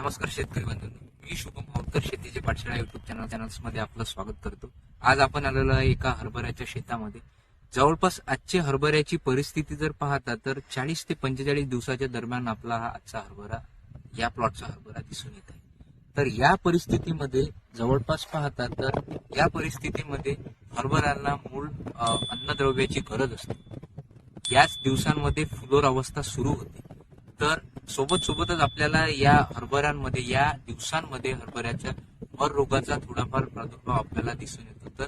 नमस्कार शेतकरी बंधूंनो. मी शुभम भावकर शेतीचे पाठशाळा युट्यूब चॅनल चॅनल्समध्ये आपलं स्वागत करतो. आज आपण आलेलो आहे एका हरभऱ्याच्या शेतामध्ये. जवळपास आजची हरभऱ्याची परिस्थिती जर पाहता तर चाळीस ते पंचेचाळीस दिवसाच्या दरम्यान आपला हा आजचा हरभरा या प्लॉटचा हरभरा दिसून येत आहे. तर या परिस्थितीमध्ये जवळपास पाहता तर या परिस्थितीमध्ये हरभऱ्यांना मूळ अन्नद्रव्याची गरज असते. याच दिवसांमध्ये फुलोर अवस्था सुरू होते. तर सोबत सोबतच आपल्याला या हरभऱ्यांमध्ये या दिवसांमध्ये हरभऱ्याच्या मर रोगाचा थोडाफार प्रादुर्भाव आपल्याला दिसून येतो. तर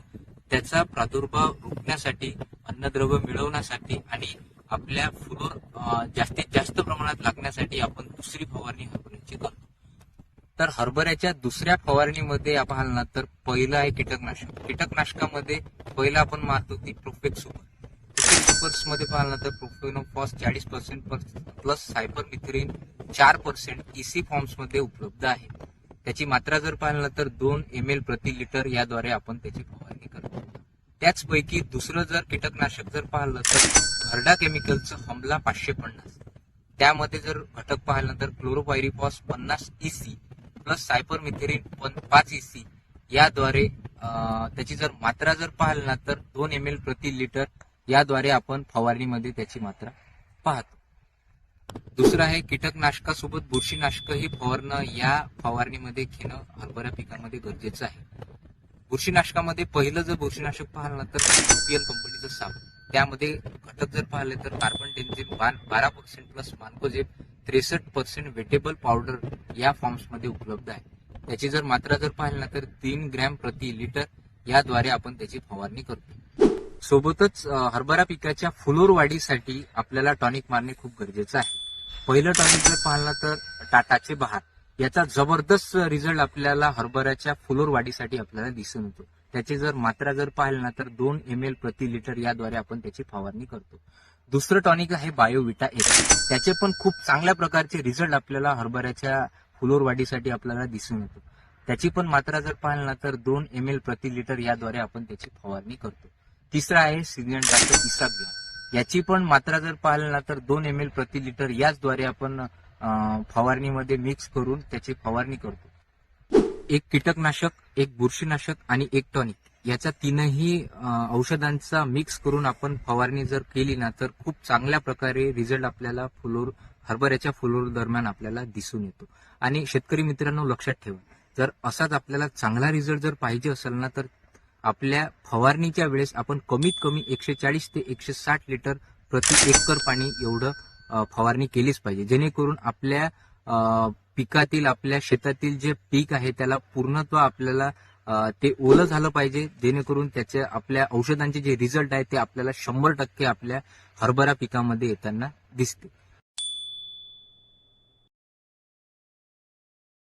त्याचा प्रादुर्भाव रोखण्यासाठी अन्नद्रव्य मिळवण्यासाठी आणि आपल्या फुलोर जास्तीत जास्त प्रमाणात लागण्यासाठी आपण दुसरी फवारणी हरभऱ्याची करतो. तर हरभऱ्याच्या दुसऱ्या फवारणीमध्ये आपण पाहाल ना तर पहिलं आहे कीटकनाशक. कीटकनाशकामध्ये पहिला आपण मारतो ती प्रोफेक्ट सुपर मध्ये पाहिलं तर प्रोफेनोफॉस चाळीस पर्सेंट प्लस सायपर मिथ्रिन चार पर्सेंट इसी फॉर्म्समध्ये उपलब्ध आहे. त्याची मात्रा जर पाहिलं तर दोन एम एल प्रति लिटर याद्वारे आपण त्याची फवारणी करतो त्याचपैकी दुसरं जर कीटकनाशक जर पाहिलं तर घरडा केमिकलचं हमला पाचशे पन्नास. त्यामध्ये जर घटक पाहिलं तर क्लोरोपायरिफॉस पन्नास इसी प्लस सायपर मिथेरिन पाच इसी याद्वारे त्याची जर मात्रा जर पाहिलं ना तर दोन एम एल प्रति लिटर याद्वारे आपण फवारणीमध्ये त्याची मात्रा पाहतो. दुसरं आहे कीटकनाशकासोबत बुरशीनाशक ही फवारणं या फवारणीमध्ये घेणं हरभरा पिकामध्ये गरजेचं आहे. बुरशीनाशकामध्ये पहिलं जर बुरशीनाशक पाहिलं ना तर युपीएल कंपनीचं साप. त्यामध्ये घटक जर पाहिले तर कार्बन डेन्झिन बारा पर्सेंट प्लस मानकोजेब त्रेसष्ट पर्सेंट वेटेबल पावडर या फॉर्म्समध्ये उपलब्ध आहे. त्याची जर मात्रा जर पाहिली ना तर तीन ग्रॅम प्रति लिटर याद्वारे आपण त्याची फवारणी करतो. सोबतच हरभरा पिकाच्या फुलोर वाढीसाठी आपल्याला टॉनिक मारणे खूप गरजेचं आहे. पहिलं टॉनिक जर पाहिलं तर टाटाचे बहार. याचा जबरदस्त रिझल्ट आपल्याला हरभऱ्याच्या फुलोर वाढीसाठी आपल्याला दिसून येतो. त्याची जर मात्रा जर पाहिलं ना तर दोन एम एल प्रति लिटर याद्वारे आपण त्याची फवारणी करतो. दुसरं टॉनिक आहे बायोविटा एक. त्याचे पण खूप चांगल्या प्रकारचे रिझल्ट आपल्याला हरभऱ्याच्या फुलोर वाढीसाठी आपल्याला दिसून येतो. त्याची पण मात्रा जर पाहिलं ना तर दोन एम एल प्रति लिटर याद्वारे आपण त्याची फवारणी करतो. तिसरा आहे सिग्नंडाचं इसाबिया याची पण मात्रा जर पाहिलं ना तर दोन एम एल प्रति लिटर याचद्वारे आपण फवारणीमध्ये मिक्स करून त्याची फवारणी करतो. एक कीटकनाशक एक बुरशीनाशक आणि एक टॉनिक याच्या तीनही औषधांचा मिक्स करून आपण फवारणी जर केली ना तर खूप चांगल्या प्रकारे रिझल्ट आपल्याला फुलोर हरभऱ्याच्या फुलोर दरम्यान आपल्याला दिसून येतो. आणि शेतकरी मित्रांनो लक्षात ठेवा. जर असाच आपल्याला चांगला रिझल्ट जर पाहिजे असेल ना तर आपल्या फवारणीच्या वेळेस आपण कमीत कमी एकशे चाळीस ते एकशे साठ लिटर प्रति एकर पाणी एवढं फवारणी केलीच पाहिजे. जेणेकरून आपल्या पिकातील आपल्या शेतातील जे पीक आहे त्याला पूर्णत्व आपल्याला ते ओलं झालं पाहिजे. जेणेकरून त्याचे आपल्या औषधांचे जे रिझल्ट आहे ते आपल्याला शंभर टक्के आपल्या हरभरा पिकामध्ये येताना दिसते